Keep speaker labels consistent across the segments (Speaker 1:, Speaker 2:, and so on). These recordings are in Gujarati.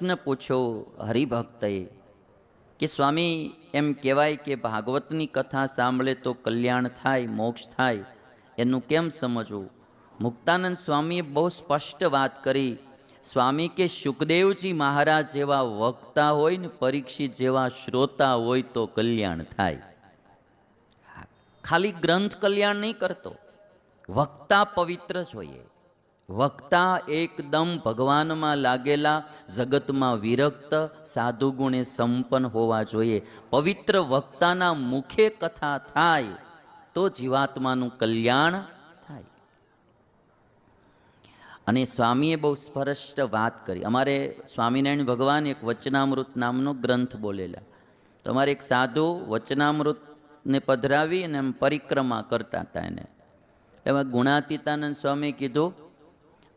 Speaker 1: પ્રશ્ન પૂછ્યો હરિભક્તએ કે સ્વામી, એમ કહેવાય કે ભાગવતની કથા સાંભળે તો કલ્યાણ થાય, મોક્ષ થાય, એનું કેમ સમજવું? મુક્તાનંદ સ્વામીએ બહુ સ્પષ્ટ વાત કરી. સ્વામી કે સુખદેવજી મહારાજ જેવા વક્તા હોય ને પરીક્ષિત જેવા શ્રોતા હોય તો કલ્યાણ થાય. ખાલી ગ્રંથ કલ્યાણ નહીં કરતો, વક્તા પવિત્ર જોઈએ. વક્તા એકદમ ભગવાનમાં લાગેલા, જગતમાં વિરક્ત, સાધુ ગુણે સંપન્ન હોવા જોઈએ. પવિત્ર વક્તાના મુખે કથા થાય, તો જીવાત્માનું કલ્યાણ થાય. અને સ્વામીએ બહુ સ્પષ્ટ વાત કરી. અમારે સ્વામિનારાયણ ભગવાન એક વચનામૃત નામનો ગ્રંથ બોલેલા. તો અમારે એક સાધુ વચનામૃતને પધરાવી અને એમ પરિક્રમા કરતા હતા એને. એમાં ગુણાતીતાનંદ સ્વામી કીધું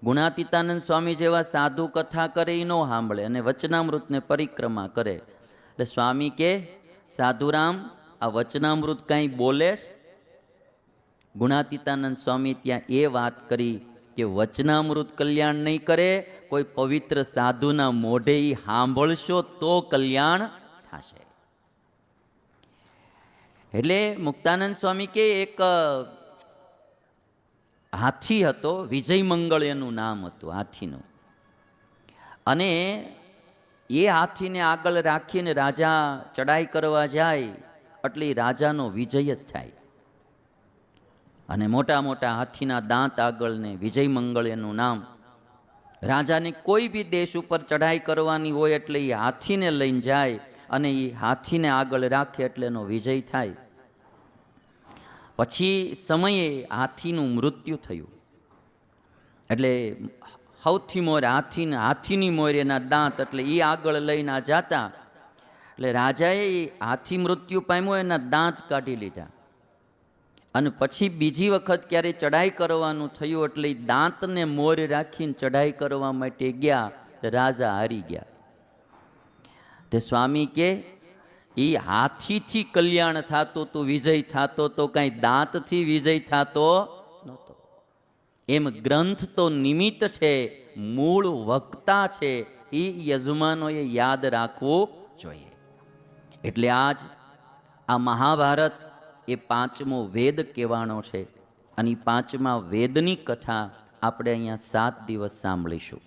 Speaker 1: ગુણાતીતાનંદ સ્વામી જેવા સાધુ કથા કરે એ ન સાંભળે અને વચનામૃતને પરિક્રમા કરે એટલે સ્વામી કે, સાધુરામ, આ વચનામૃત કાંઈ બોલે? ગુણાતીતાનંદ સ્વામી ત્યાં એ વાત કરી કે, વચનામૃત કલ્યાણ નહીં કરે, કોઈ પવિત્ર સાધુના મોઢે સાંભળશો તો કલ્યાણ થશે એટલે મુક્તાનંદ સ્વામી કે, એક હાથી હતો, વિજય મંગળ એનું નામ હતું હાથીનું. અને એ હાથીને આગળ રાખીને રાજા ચડાઈ કરવા જાય, એટલે રાજાનો વિજય જ થાય. અને મોટા મોટા હાથીના દાંત આગળને વિજય મંગળ એનું નામ. રાજાને કોઈ બી દેશ ઉપર ચઢાઈ કરવાની હોય એટલે એ હાથીને લઈને જાય, અને એ હાથીને આગળ રાખે એટલે એનો વિજય થાય. પછી સમયે હાથીનું મૃત્યુ થયું. એટલે સૌથી મોર હાથીને હાથીની મોર એના દાંત એટલે એ આગળ લઈને જાતા. એટલે રાજાએ હાથી મૃત્યુ પામ્યો, એના દાંત કાઢી લીધા. અને પછી બીજી વખત ક્યારે ચડાઈ કરવાનું થયું એટલે એ દાંતને મોર રાખીને ચડાઈ કરવા માટે ગયા રાજા હારી ગયા. તે સ્વામી કે એ હાથીથી કલ્યાણ થતું તો વિજય થતો તો કાંઈ દાંતથી વિજય થતો નહોતો. એમ ગ્રંથ તો નિમિત્ત છે, મૂળ વક્તા છે એ યજમાનોએ યાદ રાખવું જોઈએ. એટલે આજ આ મહાભારત એ પાંચમો વેદ કહેવાનો છે અને પાંચમા વેદની કથા આપણે અહીંયા સાત દિવસ સાંભળીશું.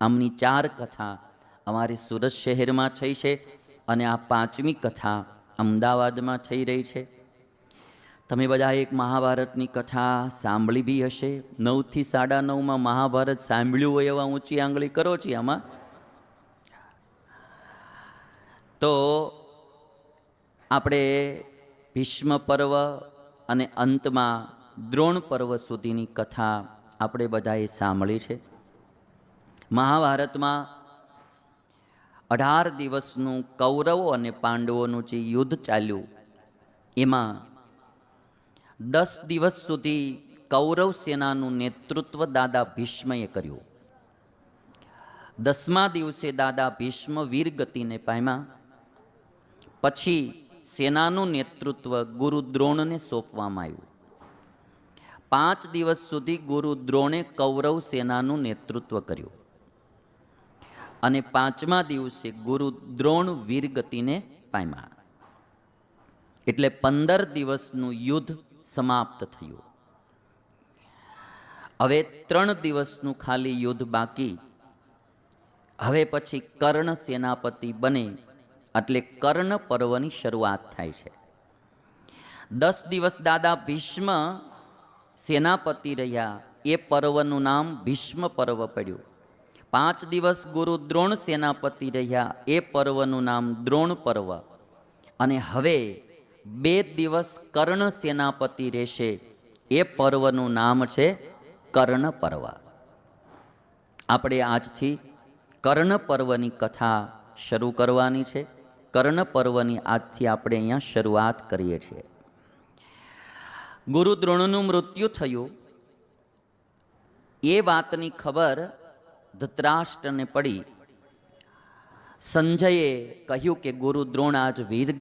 Speaker 1: આમની ચાર કથા અમારી સુરત શહેરમાં થઈ છે. અને આ પાંચમી કથા અમદાવાદમાં થઈ રહી છે. તમે બધા એક મહાભારતની કથા સાંભળી બી હશે. નવથી સાડા નવમાં મહાભારત સાંભળ્યું હોય એવા ઊંચી આંગળી કરો છો આમાં? તો આપણે ભીષ્મ પર્વ અને અંતમાં દ્રોણ પર્વ સુધીની કથા આપણે બધાએ સાંભળી છે. મહાભારતમાં અઢાર દિવસનું કૌરવો અને પાંડવોનું જે યુદ્ધ ચાલ્યું, એમાં દસ દિવસ સુધી કૌરવ સેનાનું નેતૃત્વ દાદા ભીષ્મએ કર્યું. દસમા દિવસે દાદા ભીષ્મ વીરગતિને પામ્યા. પછી સેનાનું નેતૃત્વ ગુરુ દ્રોણને સોંપવામાં આવ્યું. પાંચ દિવસ સુધી ગુરુ દ્રોણે કૌરવ સેનાનું નેતૃત્વ કર્યું. અને પાંચમા દિવસે ગુરુ દ્રોણ વીરગતિને પામ્યા. એટલે પંદર દિવસનું યુદ્ધ સમાપ્ત થયું. હવે ત્રણ દિવસનું ખાલી યુદ્ધ બાકી. હવે પછી કર્ણ સેનાપતિ બને, એટલે કર્ણ પર્વની શરૂઆત થાય છે. દસ દિવસ દાદા ભીષ્મ સેનાપતિ રહ્યા, એ પર્વનું નામ ભીષ્મ પર્વ પડ્યું. પાંચ દિવસ ગુરુ દ્રોણ સેનાપતિ રહ્યા. એ પર્વનું નામ દ્રોણ પર્વ. અને હવે બે દિવસ કર્ણ સેનાપતિ રહેશે. એ પર્વનું નામ છે કર્ણ પર્વ. આપણે આજથી કર્ણ પર્વની કથા શરૂ કરવાની છે. કર્ણ પર્વની આજથી આપણે અહીંયા શરૂઆત કરીએ છીએ. ગુરુ દ્રોણનું મૃત્યુ થયું. એ વાતની ખબર ધૃતરાષ્ટ્રને પડી. સંજયે કહ્યું કે ગુરુ દ્રોણ આજ વીર